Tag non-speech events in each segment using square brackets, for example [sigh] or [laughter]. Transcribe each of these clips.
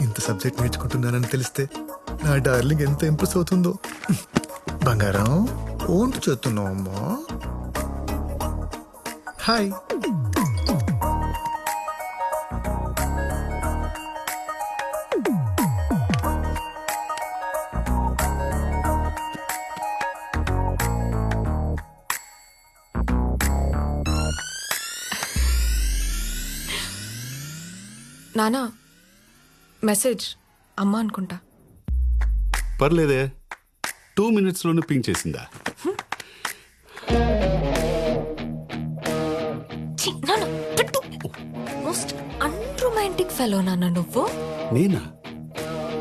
ఇంత సబ్జెక్ట్ నేర్చుకుంటున్నానని తెలిస్తే నా డార్లింగ్ ఎంత ఇంప్రెస్ అవుతుందో. బంగారం ఓంటి చేస్తున్నావు అమ్మా. హాయ్. నానా మెసేజ్. అమ్మ అనుకుంటా. పర్లేదే. టూ మినిట్స్లోనే పింక్ చేసిందా? మోస్ట్ అన్రొమాంటిక్ ఫెలో నాన్న నువ్వు. నేనా?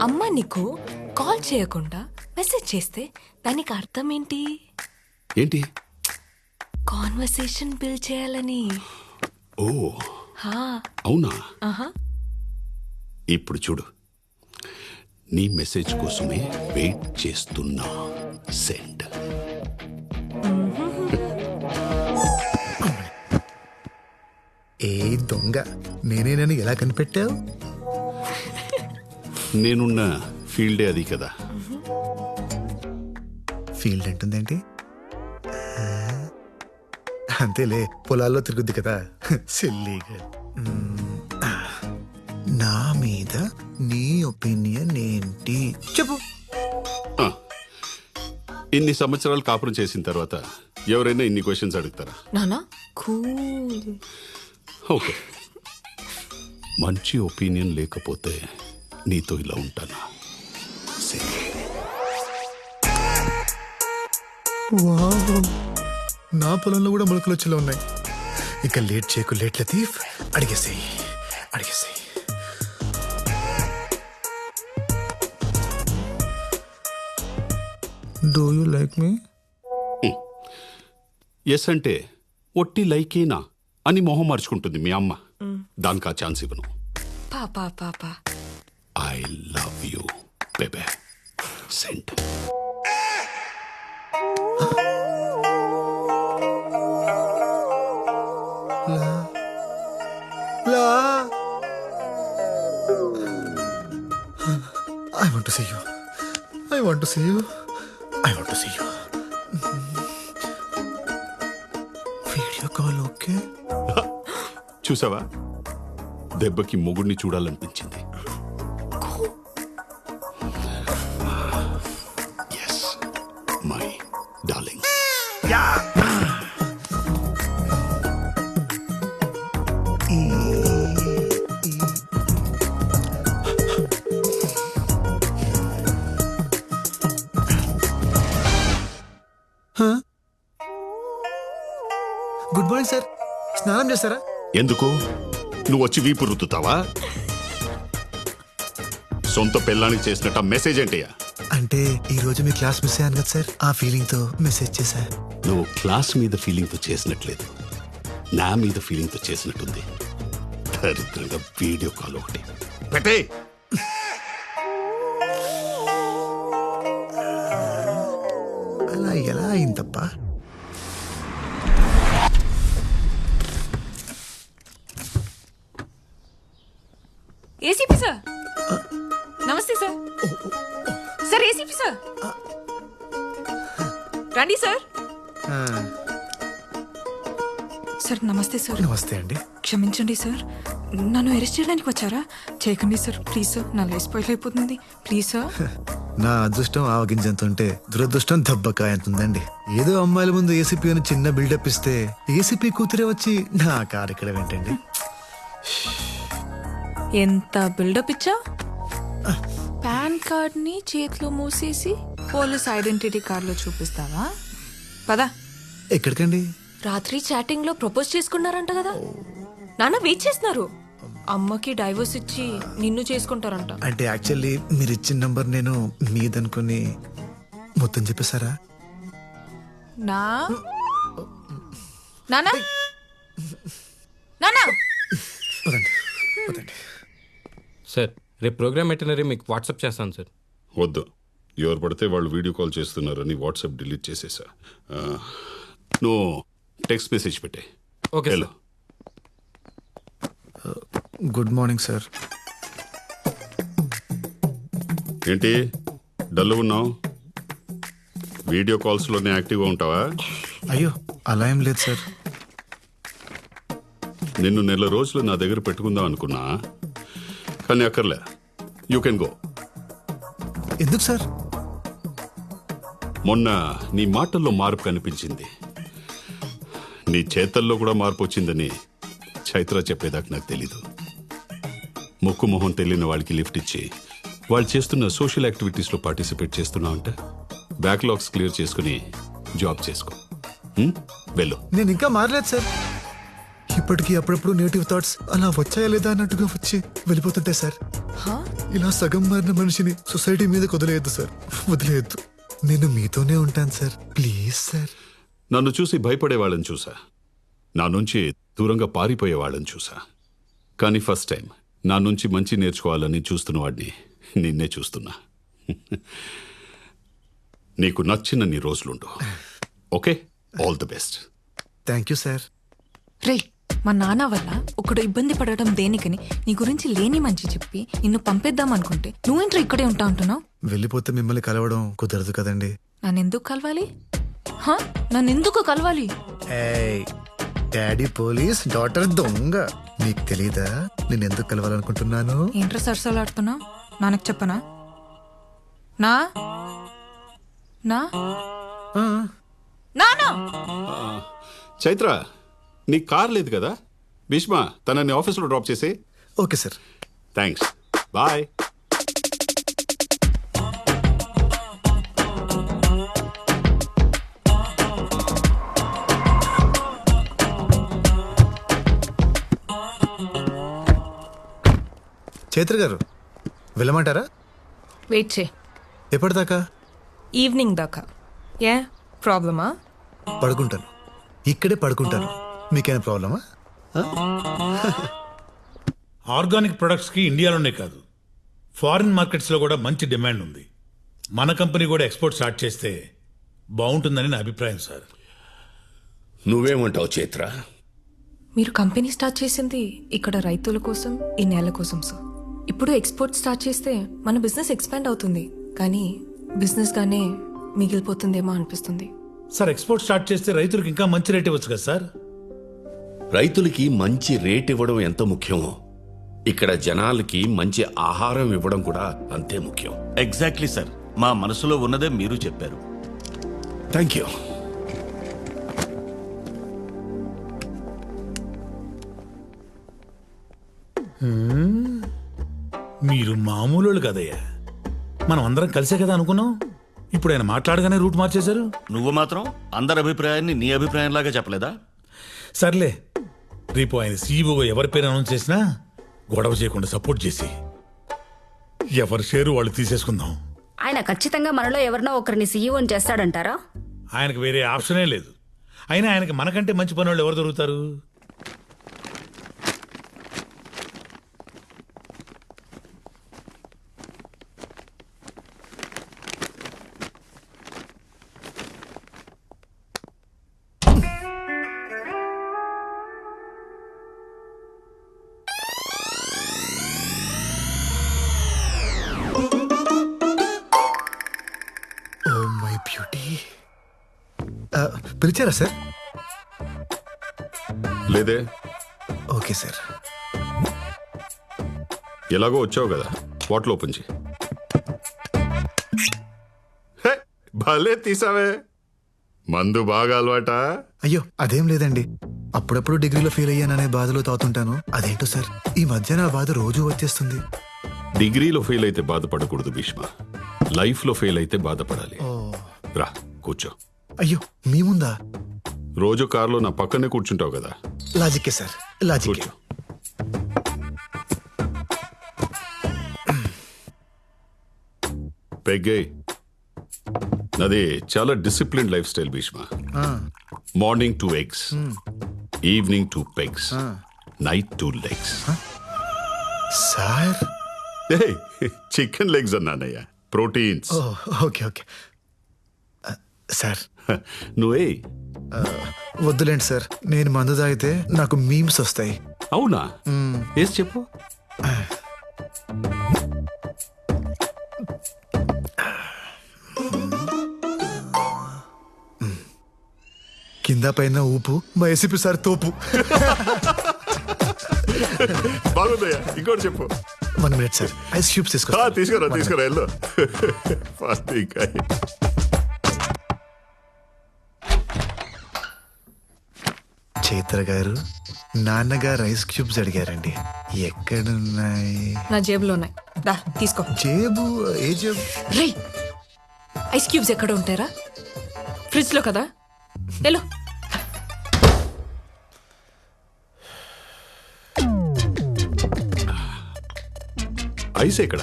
అమ్మ నీకు కాల్ చేయకుండా మెసేజ్ చేస్తే దానికి అర్థం ఏంటి? ఏంటి కాన్వర్సేషన్ బిల్డ్ చేయాలని. ఓ. హా. అవునా? ఆహా. ఇప్పుడు చూడు. నీ మెసేజ్ కోసమే వెయిట్ చేస్తున్నా సెండ్. ఏ దొంగ నేనేనని ఎలా కనిపెట్టావు? నేనున్న ఫీల్డే అది కదా. ఫీల్డ్ అంటుందేంటి? అంతేలే పొలాల్లో తిరుగుద్ది కదా. [laughs] సిల్లీగా. ఒపీనియన్ ఏంటి? చెప్పు. ఇన్ని సంవత్సరాలు కాపురం చేసిన తర్వాత ఎవరైనా ఇన్ని క్వశ్చన్స్ అడుగుతారా? నానా? కూల్. ఓకే. మంచి ఒపీనియన్ లేకపోతే నీతో ఇలా ఉంటానా. నా పొలంలో కూడా మొలకలు వచ్చేలా ఉన్నాయి. ఇక లేట్ చేయకు లేట్ లతీఫ్. అడిగేసేయి. అడిగేసేయి. Do you like me yes అంటే ఒట్టి లైకేనా అని మొహం మార్చుకుంటుంది మీ అమ్మ. దానికి ఆ ఛాన్స్ ఇవ్వను. పాపా పాపా I love you baby sent I want to see you I want to see you I want to see you video call okay? చూసావా? దెబ్బకి మొగుడిని చూడాలనిపించింది. మై డార్లింగ్ గుడ్ ఎందుకు? నువ్వు వచ్చి వీపు రుద్దుతావా? సొంత పెళ్ళానికి చేసినట్టు మెసేజ్ ఏంటయ్యా? అంటే ఈ రోజు మీ క్లాస్ మిస్ అయ్యాను కదా సార్? ఆ ఫీలింగ్తో మెసేజ్ చేశా. నువ్వు క్లాస్ మీద ఫీలింగ్తో చేసినట్లేదు. నా మీద ఫీలింగ్తో చేసినట్టుంది. దరిద్రంగా వీడియో కాల్ ఒకటి. పెట్టే! అలా ఎలా అయిందప్పా రండి సార్. సార్ నమస్తే సార్. నమస్తే అండి. క్షమించండి సార్. నన్ను అరెస్ట్ చేయడానికి వచ్చారా? చేయకండి సార్. Please sir. నా లైఫ్ స్పాయిల్ అయిపోతుంది. Please sir. నా అదృష్టం ఆవగింజంత ఉంటే దురదృష్టం దెబ్బకాయ ఎంత ఉందండి ఏదో అమ్మాయిల ముందు ఏసీపీ అని చిన్న బిల్డప్ ఇస్తే ఏసీపీ కూతురే వచ్చి నా కారు ఇక్కడ ఏంటండి? ఎంత బిల్డప్ ఇచ్చా? పాన్ కార్డ్ని చేతిలో మూసేసి పోలీస్ ఐడెంటిటీ కార్డులో చూపిస్తావా? పదా. ఎక్కడికండి? రాత్రి చాటింగ్లో ప్రపోజ్ చేసుకున్నారంట కదా. నాన్న వెయిట్ చేస్తున్నారు. అమ్మకి డైవర్స్ ఇచ్చి నిన్ను చేసుకుంటారంట. అంటే యాక్చువల్లీ మీరు ఇచ్చిన నంబర్ నేను మీదనుకుని మొత్తం చెప్పేశారా? నా? నానా నానా సార్ రేపు ప్రోగ్రామ్ ఎటినరీ మీకు వాట్సాప్ చేస్తాను సార్. వద్దు. ఎవరు పడితే వాళ్ళు వీడియో కాల్ చేస్తున్నారని వాట్సాప్ డిలీట్ చేసేసా. ఆ, నువ్వు టెక్స్ట్ మెసేజ్ పెట్టే. Okay hello sir. Good morning sir. ఏంటి? డల్ ఉన్నావు? వీడియో కాల్స్లోనే యాక్టివ్గా ఉంటావా? అయ్యో అలా ఏం లేదు సార్. నిన్ను నెల రోజులు నా దగ్గర పెట్టుకుందాం అనుకున్నా కానీ అక్కర్లే. యూ కెన్ గో ఎందుకు సార్? మొన్న నీ మాటల్లో మార్పు కనిపించింది. నీ చేతల్లో కూడా మార్పు వచ్చిందని చైత్ర చెప్పేదాకా నాకు తెలీదు. ముక్కు మొహం తెలియని వాళ్ళకి లిఫ్ట్ ఇచ్చి వాళ్ళు చేస్తున్న సోషల్ యాక్టివిటీస్లో పార్టిసిపేట్ చేస్తున్నావు అంటే? బ్యాక్లాగ్స్ క్లియర్ చేసుకుని జాబ్ చేసుకో? వెళ్ళు. నేను ఇంకా మారలేదు సార్. ఇప్పటికీ అప్పుడప్పుడు నేటివ్ థాట్స్ అలా వచ్చాయా లేదా అన్నట్టుగా వచ్చి వెళ్ళిపోతుంటాయి సార్. హా? ఇలా సగం మారిన మనిషిని సొసైటీ మీద వదిలేయద్దు సార్. వదిలేయద్దు. నేను మీతోనే ఉంటాను సార్. Please sir. నన్ను చూసి భయపడే వాళ్ళని చూసా. నా నుంచి దూరంగా పారిపోయే వాళ్ళని చూసా. కానీ ఫస్ట్ టైం నా నుంచి మంచి నేర్చుకోవాలని చూస్తున్న వాడిని నిన్నే చూస్తున్నా. నీకు నచ్చిన నీ రోజులుండు. Okay? All the best thank you sir రే మా నాన్న వల్ల ఒకడు ఇబ్బంది పడటం దేనికని నీ గురించి లేని మంచి చెప్పి నిన్ను పంపేద్దాం అనుకుంటే నువ్వేంట్రా ఇక్కడే ఉంటా అంటున్నావు? వెళ్ళిపోతే మిమ్మల్ని కలవడం కుదరదు కదండి. నన్ను ఎందుకు కలవాలి? హా? నన్ను ఎందుకు కలవాలి? ఏయ్, డాడీ పోలీస్ డాటర్ దొంగ. నీకు తెలీదా? నేను ఎందుకు కలవాలనుకుంటున్నాను? ఏంట్రా సరసలాడుతున్నావు? నాన్నకు చెప్పనా? నా? నా? ఆ, నానా చైత్ర నీ కార్ లేదు కదా? భీష్మ తనని ఆఫీస్లో డ్రాప్ చేసి. Okay sir. Thanks bye Chaitra గారు వెళ్ళమంటారా? వెయిట్ చే ఎప్పటిదాకా? ఈవినింగ్ దాకా. ఏ? ప్రాబ్లమా పడుకుంటాను. ఇక్కడే పడుకుంటాను. మీకేమైనా ప్రాబ్లమా? ఆర్గానిక్ ప్రొడక్ట్స్కి ఇండియాలోనే కాదు. ఫారిన్ మార్కెట్స్లో కూడా మంచి డిమాండ్ ఉంది మన కంపెనీ కూడా ఎక్స్పోర్ట్ స్టార్ట్ చేస్తే బాగుంటుందని నా అభిప్రాయం సార్. నువ్వేమంటావు చైత్ర? మీరు కంపెనీ స్టార్ట్ చేసింది ఇక్కడ రైతుల కోసం ఈ నేల కోసం సార్. ఇప్పుడు ఎక్స్పోర్ట్ స్టార్ట్ చేస్తే మన బిజినెస్ ఎక్స్పాండ్ అవుతుంది. కానీ బిజినెస్ గానే మిగిలిపోతుందేమో అనిపిస్తుంది. సార్ ఎక్స్పోర్ట్ స్టార్ట్ చేస్తే రైతులకు ఇంకా మంచి రేట్ ఇవ్వచ్చు కదా సార్? రైతులకి మంచి రేట్ ఇవ్వడం ఎంత ముఖ్యమో ఇక్కడ జనాలకి మంచి ఆహారం ఇవ్వడం కూడా అంతే ముఖ్యం. ఎగ్జాక్ట్లీ సార్ మా మనసులో ఉన్నదే మీరు చెప్పారు. థ్యాంక్ యూ మీరు మామూలు వాళ్ళు కదయ్యా. మనం అందరం కలిసే కదా అనుకున్నాం? ఇప్పుడు ఆయన మాట్లాడగానే రూట్ మార్చేశారు? నువ్వు మాత్రం అందరి అభిప్రాయాన్ని నీ అభిప్రాయంలాగా చెప్పలేదా? సర్లే రేపు ఆయన సీఈఓగా ఎవరి పేరు అనౌన్స్ చేసినా గొడవ చేయకుండా సపోర్ట్ చేసి ఎవరి షేరు వాళ్ళు తీసేసుకుందాం. ఆయన ఖచ్చితంగా మనలో ఎవరినో ఒకరిని సీఈఓని చేస్తాడంటారా? ఆయనకు వేరే ఆప్షనే లేదు. అయినా ఆయనకి మనకంటే మంచి పని వాళ్ళు ఎవరు దొరుకుతారు? పిలిచారా సార్? లేదే. Okay sir. ఎలాగో వచ్చావు కదా బాటిల్ ఓపెన్ చేయి. భలే తీసావే. మందు బాగా అలవాటా? అయ్యో అదేం లేదండి. అప్పుడప్పుడు డిగ్రీలో ఫెయిల్ అయ్యాననే బాధలో తాగుతుంటాను. అదేంటో సార్ ఈ మధ్య నా బాధ రోజు వచ్చేస్తుంది. డిగ్రీలో ఫెయిల్ అయితే బాధపడకూడదు భీష్మ. లైఫ్లో ఫెయిల్ అయితే బాధపడాలి. రా కూర్చో. అయ్యో మీ ముందా? రోజు కారులో నా పక్కనే కూర్చుంటావు కదా. లాజిక్కే సార్ కూర్చో. [clears throat] పెగ్గే నాది చాలా discipline lifestyle Bheeshma. Morning two eggs evening two pegs night two legs sir? [laughs] Chicken legs అన్నానయ్యా. Proteins. Okay okay. Sir. నువ్వే? వద్దులేండి సార్. నేను మందు తాగితే నాకు మీమ్స్ వస్తాయి. అవునా? ఏసి చెప్పు. కింద పైన ఊపు మా సార్ తోపు. బాగుందయ్యా. ఇంకోటి చెప్పు. One minute sir. Ice cubes తీసుకురా తీసుకురా తీసుకురా వెళ్ళు. [laughs] ఫాస్ట్ ఇంకా చైత్ర గారు నాన్నగారు ఐస్ క్యూబ్స్ అడిగారండి. ఎక్కడున్నాయి? నా జేబులో ఉన్నాయి. దా తీసుకో. జేబు? ఏ జేబు? రే ఐస్ క్యూబ్స్ ఎక్కడ ఉంటారా ఫ్రిడ్జ్లో కదా? వెళ్ళు. ఐస్ ఎక్కడ?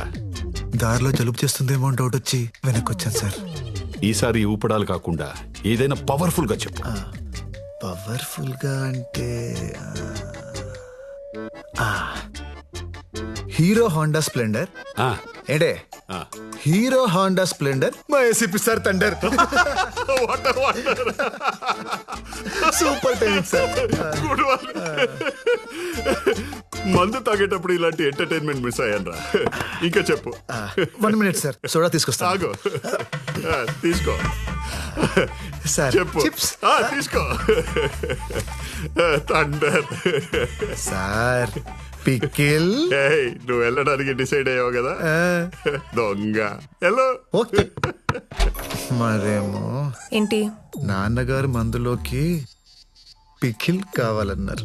దారిలో జలుబు చేస్తుందేమో అని డౌట్ వచ్చి వెనక్కి వచ్చాను సార్. ఈసారి ఊపడాలు కాకుండా ఏదైనా పవర్ఫుల్గా చెప్పు పవర్ఫుల్గా అంటే ఆ. Hero Honda Splendor? ఆ, ఏంటే? ఆ. Hero Honda Splendor? మా ACP sir thunder. [laughs] Super timing sir. one. మందు తాగేటప్పుడు ఇలాంటి ఎంటర్టైన్మెంట్ మిస్ అయ్యాను రా ఇంకా చెప్పు. One minute sir. సోడా ఆ, తీసుకో. [laughs] సార్ చెప్పు. చిప్స్ ఆ, తీసుకో. తండర్ సార్ పికిల్ ఏయ్, నువ్వు వెళ్ళడానికి డిసైడ్ అయ్యావు కదా? దొంగ. Hello okay. మరేమో. ఏంటి? నాన్నగారు మందులోకి పికిల్ కావాలన్నారు.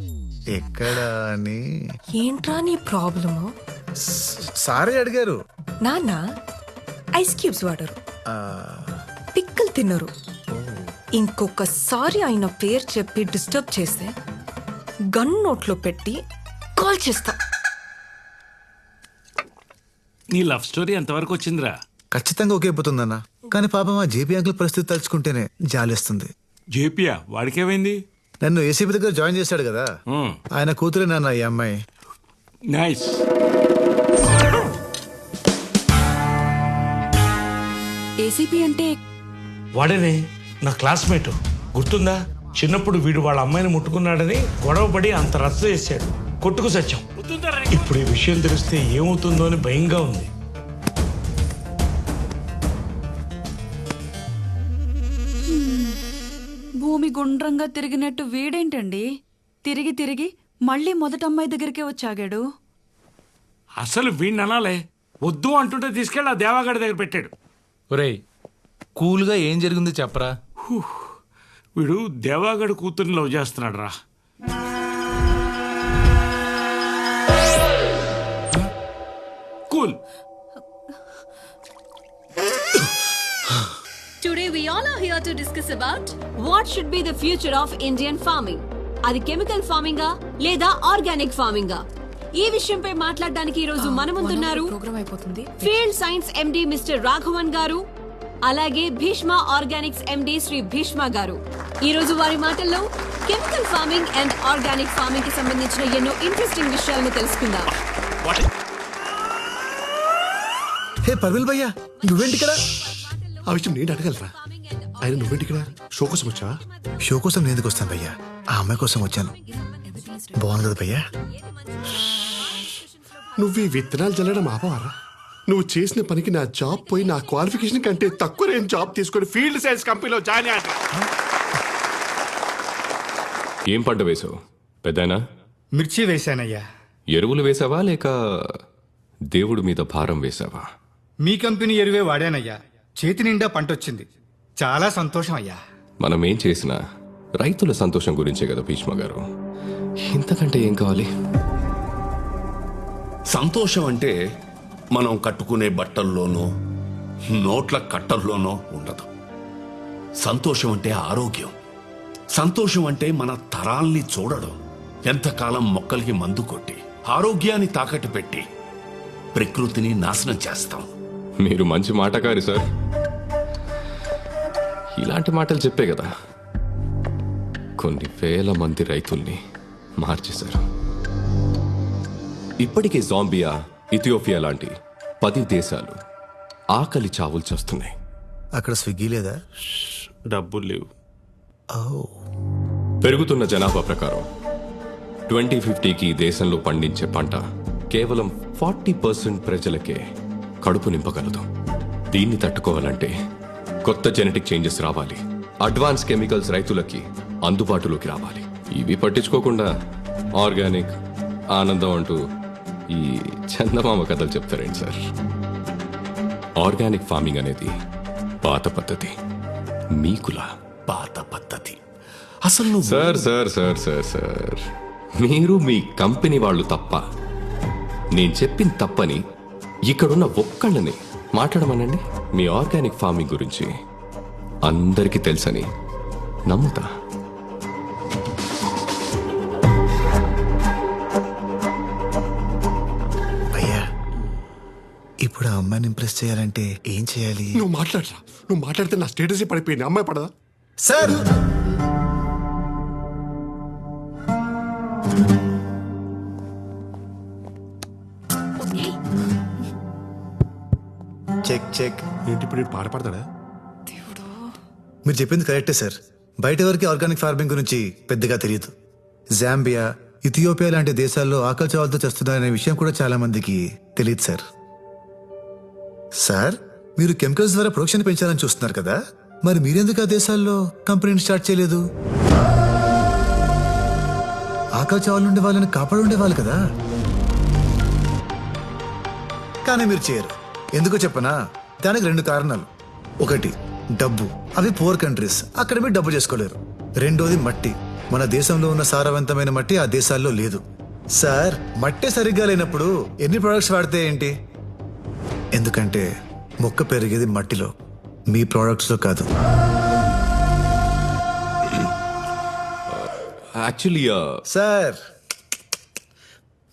ఎక్కడ అని. ఏంట్రా నీ ప్రాబ్లము? సారే అడిగారు. నాన్న ఐస్ క్యూబ్స్ వాడరు. ఆ, పిక్కలు తినరు ఇంకొకసారి ఆయన పేరు చెప్పి డిస్టర్బ్ చేస్తే గన్ నోట్లో పెట్టి కాల్ చేస్తా. నీ లవ్ స్టోరీ ఎంతవరకు వచ్చిందిరా? ఖచ్చితంగా ఒకే పోతుందన్న కానీ పాపం ఆ జేపీ అంకుల్ పరిస్థితి తలుచుకుంటేనే జాలేస్తుంది. జేపియా? వాడికేమైంది? నన్ను ఏసీపీ దగ్గర జాయిన్ చేశాడు కదా. ఆయన కూతురే నాన్న ఈ అమ్మాయి. నైస్. ఏసీపీ అంటే వాడేనే నా క్లాస్మేట్. గుర్తుందా? చిన్నప్పుడు వీడు వాళ్ళ అమ్మాయిని ముట్టుకున్నాడని గొడవపడి అంత రచ్చ చేశాడు. కొట్టుకు సత్యం ఇప్పుడు ఈ విషయం తెలిస్తే ఏమవుతుందో అని భయంగా ఉంది. భూమి గుండ్రంగా తిరిగినట్టు వీడేంటండి? తిరిగి తిరిగి మళ్ళీ మొదట అమ్మాయి దగ్గరికే వచ్చాగాడు. అసలు వీడిని అనాలే వద్దు అంటుంటే తీసుకెళ్ళి ఆ దేవాగడి దగ్గర పెట్టాడు. ఒరేయ్ కూల్గా ఏం జరిగిందో చెప్పరా. వీడు దేవాగడి కూతుర్ని లవ్ చేస్తున్నాడు రా cool. Today we all are here to discuss about what should be the future of Indian farming. అది కెమికల్ ఫార్మింగా లేదా ఆర్గానిక్ ఫార్మింగా ఈ విషయంపై మాట్లాడడానికి ఈ రోజు మన ముందున్నారు ప్రోగ్రామ్ అయిపోతుంది. Field science MD mister Raghavan గారు. అలాగే భీష్మ ఆర్గానిక్స్ ఎండి శ్రీ భీష్మ గారు. ఈ రోజు వారి మాటల్లో కెమికల్ ఫార్మింగ్ అండ్ ఆర్గానిక్ ఫార్మింగ్కి సంబంధించిన ఎన్నో ఇంట్రెస్టింగ్ విషయాలను తెలుసుకుందాం. హే పర్విల్ భయ్యా నువ్వేంటి ఇక్కడ? ఆ విషయం నేను అడగలరా? ఆయన నువ్వేంటి ఇక్కడ? షో కోసం వచ్చావా? షో కోసం నేను ఎందుకు వస్తాను భయ్యా? ఆ అమ్మాయి కోసం వచ్చాను. బాగుంది కదా భయ్యా? నువ్వు ఈ విత్తనాలు చల్లడం ఆపవారా? నువ్వు చేసిన పనికి నా జాబ్ పోయి నా క్వాలిఫికేషన్ కంటే తక్కువ నేను జాబ్ తీసుకొని ఫీల్డ్ సైన్స్ కంపెనీలో జాయిన్ అయ్యా ఏం పంట వేసావు? పెద్దనా? మిర్చి వేశానయ్యా. ఎరువులు వేసావా లేక దేవుడి మీద భారం వేసావా? మీ కంపెనీ ఎరువే వాడానయ్యా. చేతి నిండా పంట వచ్చింది చాలా సంతోషం అయ్యా. మనం ఏం చేసినా రైతుల సంతోషం గురించే కదా భీష్మ గారు. ఇంతకంటే ఏం కావాలి? సంతోషం అంటే మనం కట్టుకునే బట్టల్లోనో నోట్ల కట్టల్లోనో ఉండదు. సంతోషం అంటే ఆరోగ్యం. సంతోషం అంటే మన తరాల్ని చూడడం. ఎంతకాలం మొక్కలకి మందు కొట్టి ఆరోగ్యాన్ని తాకట్టు పెట్టి ప్రకృతిని నాశనం చేస్తాం. మీరు మంచి మాటకారి సార్. ఇలాంటి మాటలు చెప్పే కదా. కొన్ని వేల మంది రైతుల్ని మార్చేశారు. ఇప్పటికే జాంబియా ఇథియోపియా లాంటి పది దేశాలు ఆకలి చావులు చేస్తున్నాయి. అక్కడ స్విగ్గీ లేదా? డబ్బులు లేవు. పెరుగుతున్న జనాభా ప్రకారం ట్వంటీ ఫిఫ్టీకి దేశంలో పండించే పంట కేవలం ఫార్టీ పర్సెంట్ ప్రజలకే కడుపు నింపగలదు. దీన్ని తట్టుకోవాలంటే కొత్త జెనెటిక్ చేంజెస్ రావాలి. అడ్వాన్స్ కెమికల్స్ రైతులకి అందుబాటులోకి రావాలి. ఇవి పట్టించుకోకుండా ఆర్గానిక్ ఆనందం అంటూ ఈ చందమామ కథలు చెప్తారేంటి సార్? ఆర్గానిక్ ఫార్మింగ్ అనేది పాత పద్ధతి. మీకులా పాత పద్ధతి. అసలు నువ్వు sir sir sir sir sir. మీరు మీ కంపెనీ వాళ్ళు తప్ప. నేను చెప్పిన తప్పని ఇక్కడున్న ఒక్కళ్ళని మాట్లాడమనండి. మీ ఆర్గానిక్ ఫార్మింగ్ గురించి అందరికీ తెలుసని నమ్ముతా. అమ్మాయిని ఇంప్రెస్ చేయాలంటే ఏం చేయాలి? నువ్వు మాట్లాడరా. నువ్వు మాట్లాడితే నా స్టేటస్ పడిపోయింది. అమ్మాయి పడదా? సార్! Check check. ఏంటి ఇప్పుడు పాట పడతాడా? మీరు చెప్పింది కరెక్టే సార్. బయట వరకు ఆర్గానిక్ ఫార్మింగ్ గురించి పెద్దగా తెలియదు. జాంబియా ఇథియోపియా లాంటి దేశాల్లో ఆకలి చావులతో చేస్తున్నారనే విషయం కూడా చాలా మందికి తెలియదు సార్. సార్ మీరు కెమికల్స్ ద్వారా ప్రొడక్షన్ పెంచాలని చూస్తున్నారు కదా? మరి మీరెందుకు ఆ దేశాల్లో కంపెనీని స్టార్ట్ చేయలేదు? ఆకలి చావులు ఉండే వాళ్ళని కాపాడు ఉండేవాళ్ళు కదా? కానీ మీరు చేయరు. ఎందుకో చెప్పనా? దానికి రెండు కారణాలు. ఒకటి డబ్బు. అవి పూర్ కంట్రీస్ అక్కడ మీరు డబ్బు చేసుకోలేరు. రెండోది మట్టి. మన దేశంలో ఉన్న సారవంతమైన మట్టి ఆ దేశాల్లో లేదు. సార్ మట్టి సరిగ్గా లేనప్పుడు ఎన్ని ప్రొడక్ట్స్ వాడితే ఏంటి? ఎందుకంటే మొక్క పెరిగేది మట్టిలో. మీ products లో కాదు. యాక్చువల్లీ సార్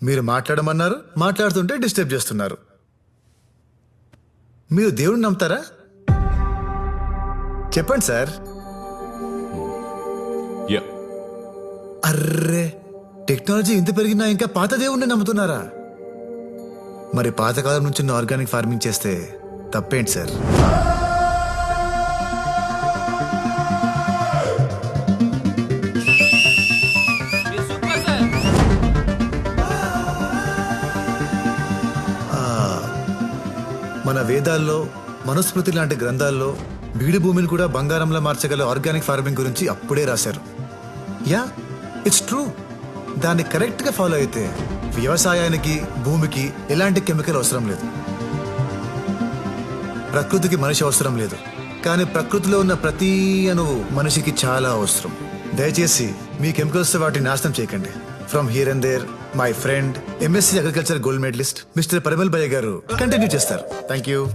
మీరు మాట్లాడమన్నారు మాట్లాడుతుంటే డిస్టర్బ్ చేస్తున్నారు. మీరు దేవుడిని నమ్ముతారా? చెప్పండి సార్. యా. అర్రే టెక్నాలజీ ఇంత పెరిగినా ఇంకా పాత దేవుణ్ణి నమ్ముతున్నారా? మరి పాతకాలం నుంచి ఆర్గానిక్ ఫార్మింగ్ చేస్తే తప్పేంటి సార్? మన వేదాల్లో మనుస్మృతి లాంటి గ్రంథాల్లో బీడు భూమిని కూడా బంగారంలో మార్చగల ఆర్గానిక్ ఫార్మింగ్ గురించి అప్పుడే రాశారు. Yeah it's true. దాన్ని కరెక్ట్గా ఫాలో అయితే వ్యవసాయానికి భూమికి ఎలాంటి కెమికల్ అవసరం లేదు. ప్రకృతికి మనిషి అవసరం లేదు. కానీ ప్రకృతిలో ఉన్న ప్రతి అణువు మనిషికి చాలా అవసరం. దయచేసి మీ కెమికల్స్ వాటిని నాశనం చేయకండి. From here and there my friend MSc agriculture gold medalist mister Parimal భయ్య గారు కంటిన్యూ చేస్తారు. Thank you